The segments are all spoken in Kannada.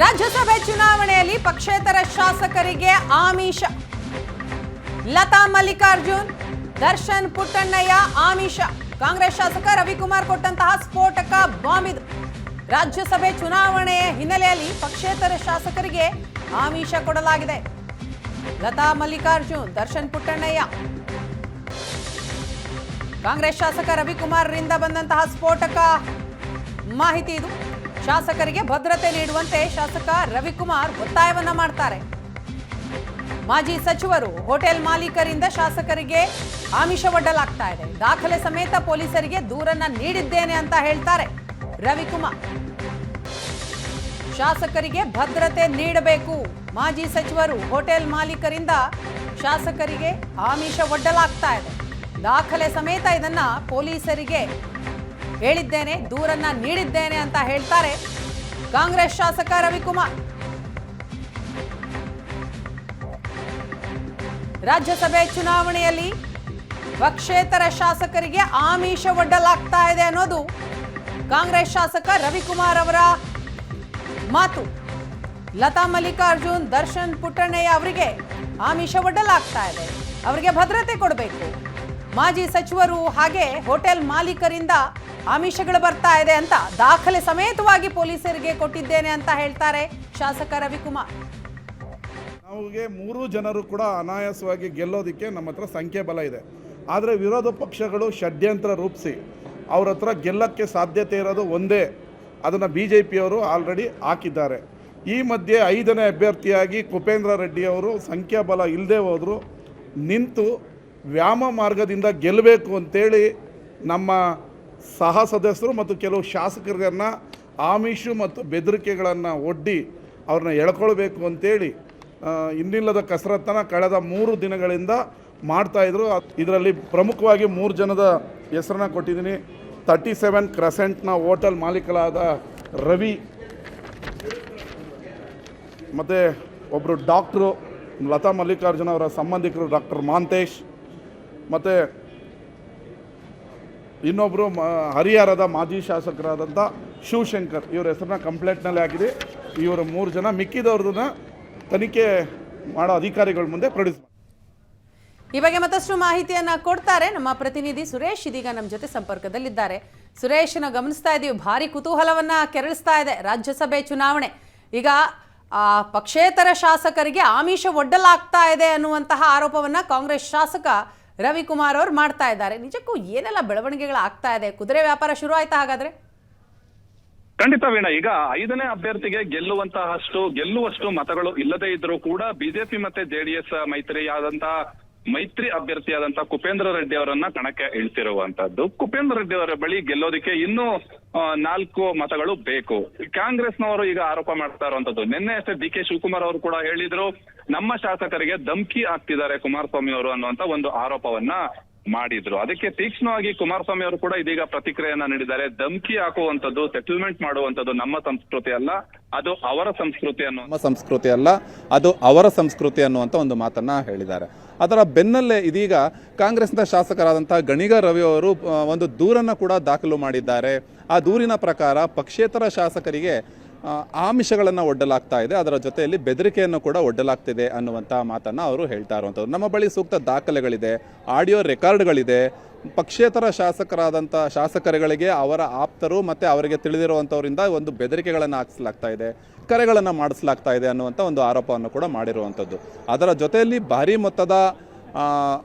ರಾಜ್ಯಸಭೆ ಚುನಾವಣೆಯಲ್ಲಿ ಪಕ್ಷೇತರ ಶಾಸಕರಿಗೆ ಆಮಿಷ. ಲತಾ ಮಲ್ಲಿಕಾರ್ಜುನ್, ದರ್ಶನ್ ಪುಟ್ಟಣ್ಣಯ್ಯ ಆಮಿಷ. ಕಾಂಗ್ರೆಸ್ ಶಾಸಕ ರವಿಕುಮಾರ್ ಕೊಟ್ಟಂತಹ ಸ್ಫೋಟಕ ಬಾಂಬ್ ರಾಜ್ಯಸಭೆ ಚುನಾವಣೆಯ ಹಿನ್ನೆಲೆಯಲ್ಲಿ ಪಕ್ಷೇತರ ಶಾಸಕರಿಗೆ ಆಮಿಷ ಕೊಡಲಾಗಿದೆ. ಲತಾ ಮಲ್ಲಿಕಾರ್ಜುನ್, ದರ್ಶನ್ ಪುಟ್ಟಣ್ಣಯ್ಯ. ಕಾಂಗ್ರೆಸ್ ಶಾಸಕ ರವಿಕುಮಾರ್ರಿಂದ ಬಂದಂತಹ ಸ್ಫೋಟಕ ಮಾಹಿತಿ ಇದು. ಶಾಸಕರಿಗೆ ಭದ್ರತೆ ನೀಡುವಂತೆ ಶಾಸಕ ರವಿಕುಮಾರ್ ಒತ್ತಾಯವನ್ನ ಮಾಡ್ತಾರೆ. ಮಾಜಿ ಸಚಿವರು ಹೋಟೆಲ್ ಮಾಲೀಕರಿಂದ ಶಾಸಕರಿಗೆ ಆಮಿಷ ಒಡ್ಡಲಾಗ್ತಾ ಇದೆ. ದಾಖಲೆ ಸಮೇತ ಪೊಲೀಸರಿಗೆ ದೂರನ್ನ ನೀಡಿದ್ದೇನೆ ಅಂತ ಹೇಳ್ತಾರೆ ರವಿಕುಮಾರ್. ಶಾಸಕರಿಗೆ ಭದ್ರತೆ ನೀಡಬೇಕು. ಮಾಜಿ ಸಚಿವರು ಹೋಟೆಲ್ ಮಾಲೀಕರಿಂದ ಶಾಸಕರಿಗೆ ಆಮಿಷ ಒಡ್ಡಲಾಗ್ತಾ ಇದೆ. ದಾಖಲೆ ಸಮೇತ ಇದನ್ನ ಪೊಲೀಸರಿಗೆ ಹೇಳಿದ್ದೇನೆ, ದೂರನ್ನ ನೀಡಿದ್ದೇನೆ ಅಂತ ಹೇಳ್ತಾರೆ ಕಾಂಗ್ರೆಸ್ ಶಾಸಕ ರವಿಕುಮಾರ್. ರಾಜ್ಯಸಭೆ ಚುನಾವಣೆಯಲ್ಲಿ ಪಕ್ಷೇತರ ಶಾಸಕರಿಗೆ ಆಮಿಷ ಒಡ್ಡಲಾಗ್ತಾ ಇದೆ ಅನ್ನೋದು ಕಾಂಗ್ರೆಸ್ ಶಾಸಕ ರವಿಕುಮಾರ್ ಅವರ ಮಾತು. ಲತಾ ಮಲ್ಲಿಕಾರ್ಜುನ್, ದರ್ಶನ್ ಪುಟ್ಟಣ್ಣಯ್ಯ ಅವರಿಗೆ ಆಮಿಷ ಒಡ್ಡಲಾಗ್ತಾ ಇದೆ. ಅವರಿಗೆ ಭದ್ರತೆ ಕೊಡಬೇಕು. ಮಾಜಿ ಸಚಿವರು ಹಾಗೆ ಹೋಟೆಲ್ ಮಾಲೀಕರಿಂದ ಆಮಿಷಗಳು ಬರ್ತಾ ಇದೆ ಅಂತ ದಾಖಲೆ ಸಮೇತವಾಗಿ ಪೊಲೀಸರಿಗೆ ಕೊಟ್ಟಿದ್ದೇನೆ ಅಂತ ಹೇಳ್ತಾರೆ ಶಾಸಕ ರವಿಕುಮಾರ್. ನಮಗೆ ಮೂರು ಜನರು ಕೂಡ ಅನಾಯಾಸವಾಗಿ ಗೆಲ್ಲೋದಕ್ಕೆ ನಮ್ಮ ಹತ್ರ ಸಂಖ್ಯೆ ಬಲ ಇದೆ. ಆದರೆ ವಿರೋಧ ಪಕ್ಷಗಳು ಷಡ್ಯಂತ್ರ ರೂಪಿಸಿ ಅವ್ರ ಹತ್ರ ಗೆಲ್ಲಕ್ಕೆ ಸಾಧ್ಯತೆ ಇರೋದು ಒಂದೇ. ಅದನ್ನು ಬಿ ಜೆ ಪಿಯವರು ಆಲ್ರೆಡಿ ಹಾಕಿದ್ದಾರೆ. ಈ ಮಧ್ಯೆ ಐದನೇ ಅಭ್ಯರ್ಥಿಯಾಗಿ ಕುಪೇಂದ್ರ ರೆಡ್ಡಿಯವರು ಸಂಖ್ಯಾಬಲ ಇಲ್ಲದೆ ಹೋದರು. ನಿಂತು ವ್ಯಾಮ ಮಾರ್ಗದಿಂದ ಗೆಲ್ಲಬೇಕು ಅಂತೇಳಿ ನಮ್ಮ ಸಹ ಸದಸ್ಯರು ಮತ್ತು ಕೆಲವು ಶಾಸಕರನ್ನ ಆಮಿಷು ಮತ್ತು ಬೆದರಿಕೆಗಳನ್ನು ಒಡ್ಡಿ ಅವ್ರನ್ನ ಎಳ್ಕೊಳ್ಬೇಕು ಅಂತೇಳಿ ಇನ್ನಿಲ್ಲದ ಕಸರತ್ತನ್ನು ಕಳೆದ ಮೂರು ದಿನಗಳಿಂದ ಮಾಡ್ತಾಯಿದ್ರು ಇದರಲ್ಲಿ ಪ್ರಮುಖವಾಗಿ ಮೂರು ಜನದ ಹೆಸರನ್ನ ಕೊಟ್ಟಿದ್ದೀನಿ. ತರ್ಟಿ ಸೆವೆನ್ ಕ್ರಸೆಂಟ್ನ ಹೋಟೆಲ್ ಮಾಲೀಕರಾದ ರವಿ ಮತ್ತು ಒಬ್ಬರು ಡಾಕ್ಟ್ರು ಲತಾ ಮಲ್ಲಿಕಾರ್ಜುನ ಅವರ ಸಂಬಂಧಿಕರು ಡಾಕ್ಟರ್ ಮಾಂತೇಶ್ ಮತ್ತು ಇನ್ನೊಬ್ಬರು ಮ ಹರಿಹರದ ಮಾಜಿ ಶಾಸಕರಾದಂಥ ಶಿವಶಂಕರ್ ಇವರ ಹೆಸರನ್ನ ಕಂಪ್ಲೇಂಟ್ನಲ್ಲಿ ಹಾಕಿದೆ. ಇವರು ಮೂರು ಜನ ಮಿಕ್ಕಿದವ್ರದನ್ನ ತನಿಖೆ ಮಾಡೋ ಅಧಿಕಾರಿಗಳ ಮುಂದೆ ಪ್ರೊಡ್ಯೂಸ್ ಈ ಬಗ್ಗೆ ಮತ್ತಷ್ಟು ಮಾಹಿತಿಯನ್ನ ಕೊಡ್ತಾರೆ ನಮ್ಮ ಪ್ರತಿನಿಧಿ ಸುರೇಶ್. ಇದೀಗ ನಮ್ಮ ಜೊತೆ ಸಂಪರ್ಕದಲ್ಲಿದ್ದಾರೆ. ಸುರೇಶ್ನ ಗಮನಿಸ್ತಾ ಇದೀವಿ. ಭಾರಿ ಕುತೂಹಲವನ್ನ ಕೆರಳಿಸ್ತಾ ಇದೆ ರಾಜ್ಯಸಭೆ ಚುನಾವಣೆ. ಈಗ ಆ, ಪಕ್ಷೇತರ ಶಾಸಕರಿಗೆ ಆಮಿಷ ಒಡ್ಡಲಾಗ್ತಾ ಇದೆ ಅನ್ನುವಂತಹ ಆರೋಪವನ್ನ ಕಾಂಗ್ರೆಸ್ ಶಾಸಕ ರವಿಕುಮಾರ್ ಅವ್ರು ಮಾಡ್ತಾ ಇದ್ದಾರೆ. ನಿಜಕ್ಕೂ ಏನೆಲ್ಲ ಬೆಳವಣಿಗೆಗಳು ಆಗ್ತಾ ಇದೆ? ಕುದುರೆ ವ್ಯಾಪಾರ ಶುರು ಆಯ್ತಾ ಹಾಗಾದ್ರೆ? ಖಂಡಿತ ವೀಣ, ಈಗ ಐದನೇ ಅಭ್ಯರ್ಥಿಗೆ ಗೆಲ್ಲುವಂತಹಷ್ಟು, ಗೆಲ್ಲುವಷ್ಟು ಮತಗಳು ಇಲ್ಲದೇ ಇದ್ರೂ ಕೂಡ ಬಿಜೆಪಿ ಮತ್ತೆ ಜೆಡಿಎಸ್ ಮೈತ್ರಿಯಾದಂತ ಮೈತ್ರಿ ಅಭ್ಯರ್ಥಿಯಾದಂತಹ ಕುಪೇಂದ್ರ ರೆಡ್ಡಿ ಅವರನ್ನ ಕಣಕ್ಕೆ ಇಳಿಸಿರುವಂತಹದ್ದು ಕುಪೇಂದ್ರ ರೆಡ್ಡಿ ಅವರ ಬಳಿ ಗೆಲ್ಲೋದಿಕ್ಕೆ ಇನ್ನೂ ನಾಲ್ಕು ಮತಗಳು ಬೇಕು. ಕಾಂಗ್ರೆಸ್ನವರು ಈಗ ಆರೋಪ ಮಾಡ್ತಾ ಇರುವಂತದ್ದು. ನಿನ್ನೆ ಅಷ್ಟೇ ಡಿ ಕೆ ಶಿವಕುಮಾರ್ ಅವರು ಕೂಡ ಹೇಳಿದ್ರು, ನಮ್ಮ ಶಾಸಕರಿಗೆ ಧಮ್ಕಿ ಆಗ್ತಿದ್ದಾರೆ ಕುಮಾರಸ್ವಾಮಿ ಅವರು ಅನ್ನುವಂತ ಒಂದು ಆರೋಪವನ್ನ ಮಾಡಿದ್ರು. ಅದಕ್ಕೆ ತೀಕ್ಷ್ಣವಾಗಿ ಕುಮಾರಸ್ವಾಮಿ ಅವರು ಕೂಡ ಇದೀಗ ಪ್ರತಿಕ್ರಿಯೆಯನ್ನ ನೀಡಿದ್ದಾರೆ. ಧಮ್ಕಿ ಹಾಕುವಂತದ್ದು ಸೆಟಲ್ಮೆಂಟ್ ಮಾಡುವಂತದ್ದು ನಮ್ಮ ಸಂಸ್ಕೃತಿ ಅಲ್ಲ, ಅದು ಅವರ ಸಂಸ್ಕೃತಿ ಅನ್ನೋ ಸಂಸ್ಕೃತಿ ಅಲ್ಲ, ಅದು ಅವರ ಸಂಸ್ಕೃತಿ ಅನ್ನುವಂತ ಒಂದು ಮಾತನ್ನ ಹೇಳಿದ್ದಾರೆ. ಅದರ ಬೆನ್ನಲ್ಲೇ ಇದೀಗ ಕಾಂಗ್ರೆಸ್ನ ಶಾಸಕರಾದಂಥ ಗಣಿಗ ರವಿ ಅವರು ಒಂದು ದೂರನ್ನು ಕೂಡ ದಾಖಲು ಮಾಡಿದ್ದಾರೆ. ಆ ದೂರಿನ ಪ್ರಕಾರ ಪಕ್ಷೇತರ ಶಾಸಕರಿಗೆ ಆಮಿಷಗಳನ್ನು ಒಡ್ಡಲಾಗ್ತಾ ಇದೆ. ಅದರ ಜೊತೆಯಲ್ಲಿ ಬೆದರಿಕೆಯನ್ನು ಕೂಡ ಒಡ್ಡಲಾಗ್ತಿದೆ ಅನ್ನುವಂಥ ಮಾತನ್ನು ಅವರು ಹೇಳ್ತಾ ಇರುವಂಥದ್ದು ನಮ್ಮ ಬಳಿ ಸೂಕ್ತ ದಾಖಲೆಗಳಿದೆ, ಆಡಿಯೋ ರೆಕಾರ್ಡ್ಗಳಿದೆ. ಪಕ್ಷೇತರ ಶಾಸಕರಾದಂಥ ಶಾಸಕರುಗಳಿಗೆ ಅವರ ಆಪ್ತರು ಮತ್ತು ಅವರಿಗೆ ತಿಳಿದಿರುವಂಥವರಿಂದ ಒಂದು ಬೆದರಿಕೆಗಳನ್ನು ಹಾಕಿಸಲಾಗ್ತಾ ಇದೆ, ಕರೆಗಳನ್ನು ಮಾಡಿಸಲಾಗ್ತಾ ಇದೆ ಅನ್ನುವಂಥ ಒಂದು ಆರೋಪವನ್ನು ಕೂಡ ಮಾಡಿರುವಂಥದ್ದು. ಅದರ ಜೊತೆಯಲ್ಲಿ ಭಾರೀ ಮೊತ್ತದ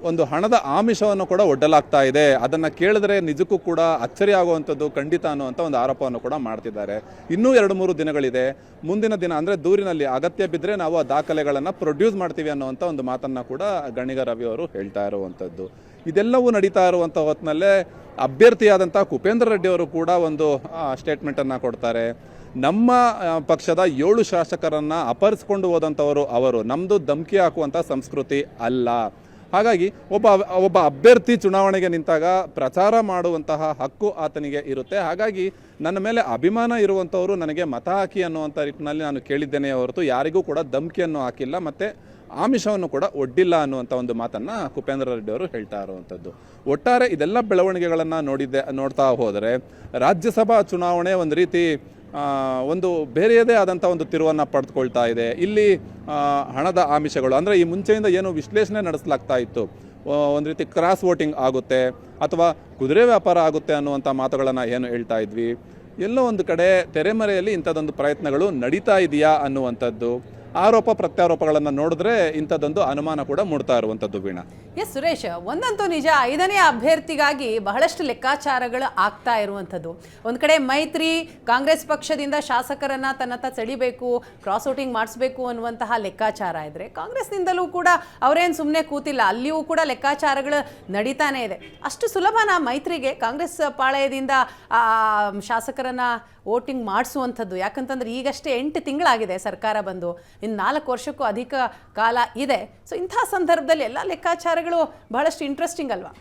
ಒಂದು ಹಣದ ಆಮಿಷವನ್ನು ಕೂಡ ಒಡ್ಡಲಾಗ್ತಾ ಇದೆ. ಅದನ್ನು ಕೇಳಿದ್ರೆ ನಿಜಕ್ಕೂ ಕೂಡ ಅಚ್ಚರಿ ಆಗುವಂಥದ್ದು ಖಂಡಿತ ಅನ್ನುವಂಥ ಒಂದು ಆರೋಪವನ್ನು ಕೂಡ ಮಾಡ್ತಿದ್ದಾರೆ. ಇನ್ನೂ ಎರಡು ಮೂರು ದಿನಗಳಿದೆ. ಮುಂದಿನ ದಿನ ಅಂದರೆ ದೂರಿನಲ್ಲಿ ಅಗತ್ಯ ಬಿದ್ದರೆ ನಾವು ಆ ದಾಖಲೆಗಳನ್ನು ಪ್ರೊಡ್ಯೂಸ್ ಮಾಡ್ತೀವಿ ಅನ್ನುವಂಥ ಒಂದು ಮಾತನ್ನು ಕೂಡ ಗಣಿಗ ರವಿ ಅವರು ಹೇಳ್ತಾ ಇರುವಂಥದ್ದು. ಇದೆಲ್ಲವೂ ನಡೀತಾ ಇರುವಂಥ ಹೊತ್ತಿನಲ್ಲೇ ಅಭ್ಯರ್ಥಿಯಾದಂಥ ಕುಪೇಂದ್ರ ರೆಡ್ಡಿ ಅವರು ಕೂಡ ಒಂದು ಸ್ಟೇಟ್ಮೆಂಟನ್ನು ಕೊಡ್ತಾರೆ. ನಮ್ಮ ಪಕ್ಷದ ಏಳು ಶಾಸಕರನ್ನು ಅಪಹರಿಸ್ಕೊಂಡು ಹೋದಂಥವರು ಅವರು. ನಮ್ಮದು ಧಮಕಿ ಹಾಕುವಂಥ ಸಂಸ್ಕೃತಿ ಅಲ್ಲ. ಹಾಗಾಗಿ ಒಬ್ಬ ಒಬ್ಬ ಅಭ್ಯರ್ಥಿ ಚುನಾವಣೆಗೆ ನಿಂತಾಗ ಪ್ರಚಾರ ಮಾಡುವಂತಹ ಹಕ್ಕು ಆತನಿಗೆ ಇರುತ್ತೆ. ಹಾಗಾಗಿ ನನ್ನ ಮೇಲೆ ಅಭಿಮಾನ ಇರುವಂಥವರು ನನಗೆ ಮತ ಹಾಕಿ ಅನ್ನುವಂಥ ನಿಟ್ಟಿನಲ್ಲಿ ನಾನು ಕೇಳಿದ್ದೇನೆ ಹೊರತು ಯಾರಿಗೂ ಕೂಡ ಧಮಕಿಯನ್ನು ಹಾಕಿಲ್ಲ ಮತ್ತು ಆಮಿಷವನ್ನು ಕೂಡ ಒಡ್ಡಿಲ್ಲ ಅನ್ನುವಂಥ ಒಂದು ಮಾತನ್ನು ಕುಪೇಂದ್ರ ರೆಡ್ಡಿ ಅವರು ಹೇಳ್ತಾ ಇರುವಂಥದ್ದು ಒಟ್ಟಾರೆ ಇದೆಲ್ಲ ಬೆಳವಣಿಗೆಗಳನ್ನು ನೋಡಿದ್ದೆ, ನೋಡ್ತಾ ಹೋದರೆ ರಾಜ್ಯಸಭಾ ಚುನಾವಣೆ ಒಂದು ರೀತಿ ಒಂದು ಬೇರೆಯದೇ ಆದಂಥ ಒಂದು ತಿರುವನ್ನು ಪಡೆದುಕೊಳ್ತಾ ಇದೆ. ಇಲ್ಲಿ ಹಣದ ಆಮಿಷಗಳು. ಅಂದರೆ ಈ ಮುಂಚೆಯಿಂದ ಏನು ವಿಶ್ಲೇಷಣೆ ನಡೆಸಲಾಗ್ತಾ ಇತ್ತು. ಒಂದು ರೀತಿ ಕ್ರಾಸ್ ವೋಟಿಂಗ್ ಆಗುತ್ತೆ, ಅಥವಾ ಕುದುರೆ ವ್ಯಾಪಾರ ಆಗುತ್ತೆ ಅನ್ನುವಂಥ ಮಾತುಗಳನ್ನು ಏನು ಹೇಳ್ತಾ ಇದ್ವಿ. ಎಲ್ಲೋ ಒಂದು ಕಡೆ ತೆರೆಮರೆಯಲ್ಲಿ ಇಂಥದ್ದೊಂದು ಪ್ರಯತ್ನಗಳು ನಡೀತಾ ಇದೆಯಾ ಅನ್ನುವಂಥದ್ದು. ಆರೋಪ ಪ್ರತ್ಯಾರೋಪಗಳನ್ನು ನೋಡಿದ್ರೆ ಇಂಥದ್ದೊಂದು ಅನುಮಾನ ಕೂಡ ಮೂಡ್ತಾ ಇರುವಂಥದ್ದು ವೀಣಾ. ಎಸ್, ಸುರೇಶ್, ಒಂದಂತೂ ನಿಜ, ಐದನೇ ಅಭ್ಯರ್ಥಿಗಾಗಿ ಬಹಳಷ್ಟು ಲೆಕ್ಕಾಚಾರಗಳು ಆಗ್ತಾ ಇರುವಂಥದ್ದು. ಒಂದು ಕಡೆ ಮೈತ್ರಿ, ಕಾಂಗ್ರೆಸ್ ಪಕ್ಷದಿಂದ ಶಾಸಕರನ್ನ ತನ್ನತ್ತ ಸೆಳಿಬೇಕು ಕ್ರಾಸ್ ಔಟಿಂಗ್ ಮಾಡಿಸ್ಬೇಕು ಅನ್ನುವಂತಹ ಲೆಕ್ಕಾಚಾರ ಇದ್ರೆ, ಕಾಂಗ್ರೆಸ್ನಿಂದಲೂ ಕೂಡ ಅವರೇನು ಸುಮ್ಮನೆ ಕೂತಿಲ್ಲ, ಅಲ್ಲಿಯೂ ಕೂಡ ಲೆಕ್ಕಾಚಾರಗಳು ನಡೀತಾನೆ ಇದೆ. ಅಷ್ಟು ಸುಲಭನ ಮೈತ್ರಿಗೆ ಕಾಂಗ್ರೆಸ್ ಪಾಳಯದಿಂದ ಶಾಸಕರನ್ನ ವೋಟಿಂಗ್ ಮಾಡಿಸುವಂಥದ್ದು. ಯಾಕಂತಂದ್ರೆ ಈಗಷ್ಟೇ ಎಂಟು ತಿಂಗಳಾಗಿದೆ ಸರ್ಕಾರ ಬಂದು. ಇನ್ನು ನಾಲ್ಕು ವರ್ಷಕ್ಕೂ ಅಧಿಕ ಕಾಲ ಇದೆ. ಸೊ ಇಂಥ ಸಂದರ್ಭದಲ್ಲಿ ಎಲ್ಲ ಲೆಕ್ಕಾಚಾರಗಳು ಬಹಳಷ್ಟು ಇಂಟ್ರೆಸ್ಟಿಂಗ್ ಅಲ್ವಾ?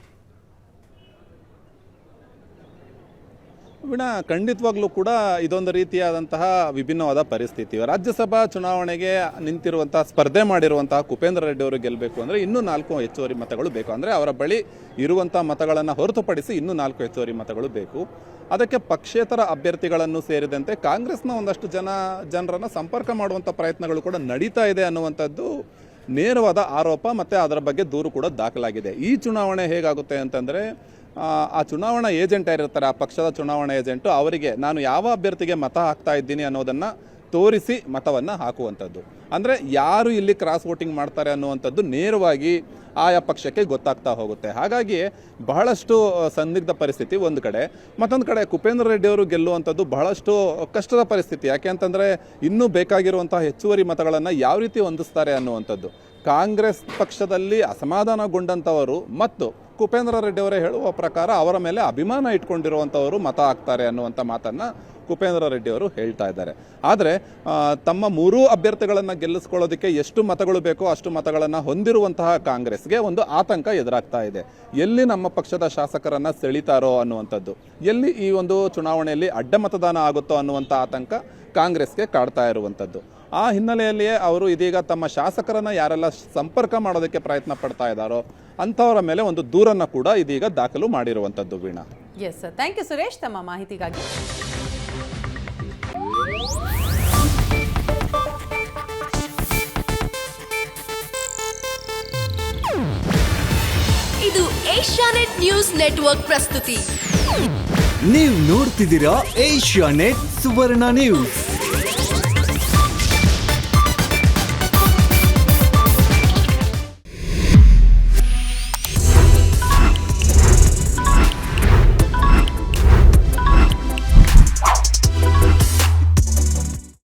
ವೀಣಾ, ಖಂಡಿತವಾಗ್ಲೂ ಕೂಡ ಇದೊಂದು ರೀತಿಯಾದಂತಹ ವಿಭಿನ್ನವಾದ ಪರಿಸ್ಥಿತಿ. ರಾಜ್ಯಸಭಾ ಚುನಾವಣೆಗೆ ನಿಂತಿರುವಂತಹ, ಸ್ಪರ್ಧೆ ಮಾಡಿರುವಂತಹ ಕುಪೇಂದ್ರ ರೆಡ್ಡಿ ಅವರು ಗೆಲ್ಲಬೇಕು ಅಂದರೆ ಇನ್ನೂ ನಾಲ್ಕು ಹೆಚ್ಚುವರಿ ಮತಗಳು ಬೇಕು. ಅಂದರೆ ಅವರ ಬಳಿ ಇರುವಂಥ ಮತಗಳನ್ನು ಹೊರತುಪಡಿಸಿ ಇನ್ನೂ ನಾಲ್ಕು ಹೆಚ್ಚುವರಿ ಮತಗಳು ಬೇಕು. ಅದಕ್ಕೆ ಪಕ್ಷೇತರ ಅಭ್ಯರ್ಥಿಗಳನ್ನು ಸೇರಿದಂತೆ ಕಾಂಗ್ರೆಸ್ನ ಒಂದಷ್ಟು ಜನ, ಜನರನ್ನು ಸಂಪರ್ಕ ಮಾಡುವಂಥ ಪ್ರಯತ್ನಗಳು ಕೂಡ ನಡೀತಾ ಇದೆ ಅನ್ನುವಂಥದ್ದು ನೇರವಾದ ಆರೋಪ ಮತ್ತು ಅದರ ಬಗ್ಗೆ ದೂರು ಕೂಡ ದಾಖಲಾಗಿದೆ. ಈ ಚುನಾವಣೆ ಹೇಗಾಗುತ್ತೆ ಅಂತಂದರೆ ಆ, ಚುನಾವಣಾ ಏಜೆಂಟ್ ಯಾರಿರ್ತಾರೆ ಆ ಪಕ್ಷದ ಚುನಾವಣಾ ಏಜೆಂಟು ಅವರಿಗೆ ನಾನು ಯಾವ ಅಭ್ಯರ್ಥಿಗೆ ಮತ ಹಾಕ್ತಾ ಇದ್ದೀನಿ ಅನ್ನೋದನ್ನು ತೋರಿಸಿ ಮತವನ್ನು ಹಾಕುವಂಥದ್ದು. ಅಂದರೆ ಯಾರು ಇಲ್ಲಿ ಕ್ರಾಸ್ ವೋಟಿಂಗ್ ಮಾಡ್ತಾರೆ ಅನ್ನುವಂಥದ್ದು ನೇರವಾಗಿ ಆಯಾ ಪಕ್ಷಕ್ಕೆ ಗೊತ್ತಾಗ್ತಾ ಹೋಗುತ್ತೆ. ಹಾಗಾಗಿ ಬಹಳಷ್ಟು ಸಂದಿಗ್ಧ ಪರಿಸ್ಥಿತಿ ಒಂದು ಕಡೆ. ಮತ್ತೊಂದು ಕಡೆ ಕುಪೇಂದ್ರ ರೆಡ್ಡಿ ಅವರು ಗೆಲ್ಲುವಂಥದ್ದು ಬಹಳಷ್ಟು ಕಷ್ಟದ ಪರಿಸ್ಥಿತಿ. ಯಾಕೆ ಅಂತಂದರೆ ಇನ್ನೂ ಬೇಕಾಗಿರುವಂತಹ ಹೆಚ್ಚುವರಿ ಮತಗಳನ್ನು ಯಾವ ರೀತಿ ಹೊಂದಿಸ್ತಾರೆ ಅನ್ನುವಂಥದ್ದು. ಕಾಂಗ್ರೆಸ್ ಪಕ್ಷದಲ್ಲಿ ಅಸಮಾಧಾನಗೊಂಡಂಥವರು ಮತ್ತು ಕುಪೇಂದ್ರ ರೆಡ್ಡಿ ಅವರೇ ಹೇಳುವ ಪ್ರಕಾರ ಅವರ ಮೇಲೆ ಅಭಿಮಾನ ಇಟ್ಕೊಂಡಿರುವಂಥವರು ಮತ ಹಾಕ್ತಾರೆ ಅನ್ನುವಂಥ ಮಾತನ್ನು ಕುಪೇಂದ್ರ ರೆಡ್ಡಿ ಅವರು ಹೇಳ್ತಾ ಇದ್ದಾರೆ. ಆದರೆ ತಮ್ಮ ಮೂರೂ ಅಭ್ಯರ್ಥಿಗಳನ್ನು ಗೆಲ್ಲಿಸ್ಕೊಳ್ಳೋದಕ್ಕೆ ಎಷ್ಟು ಮತಗಳು ಬೇಕೋ ಅಷ್ಟು ಮತಗಳನ್ನು ಹೊಂದಿರುವಂತಹ ಕಾಂಗ್ರೆಸ್ಗೆ ಒಂದು ಆತಂಕ ಎದುರಾಗ್ತಾ ಇದೆ. ಎಲ್ಲಿ ನಮ್ಮ ಪಕ್ಷದ ಶಾಸಕರನ್ನು ಸೆಳಿತಾರೋ ಅನ್ನುವಂಥದ್ದು, ಎಲ್ಲಿ ಈ ಒಂದು ಚುನಾವಣೆಯಲ್ಲಿ ಅಡ್ಡ ಮತದಾನ ಆಗುತ್ತೋ ಅನ್ನುವಂಥ ಆತಂಕ ಕಾಂಗ್ರೆಸ್ಗೆ ಕಾಡ್ತಾ ಇರುವಂಥದ್ದು. ಆ ಹಿನ್ನೆಲೆಯಲ್ಲಿಯೇ ಅವರು ಇದೀಗ ತಮ್ಮ ಶಾಸಕರನ್ನು ಯಾರೆಲ್ಲ ಸಂಪರ್ಕ ಮಾಡೋದಕ್ಕೆ ಪ್ರಯತ್ನ ಪಡ್ತಾ ಇದ್ದಾರೋ ಅಂಥವರ ಮೇಲೆ ಒಂದು ದೂರನ್ನು ಕೂಡ ಇದೀಗ ದಾಖಲು ಮಾಡಿರುವಂಥದ್ದು Veena. Yes thank you Suresh ತಮ್ಮ ಮಾಹಿತಿಗಾಗಿ. ಇದು ಏಷ್ಯಾನೆಟ್ ನ್ಯೂಸ್ ನೆಟ್ವರ್ಕ್ ಪ್ರಸ್ತುತಿ. ನೀವು ನೋಡ್ತಿದ್ದೀರಾ ಏಷ್ಯಾ ನೆಟ್ ಸುವರ್ಣ ನ್ಯೂಸ್.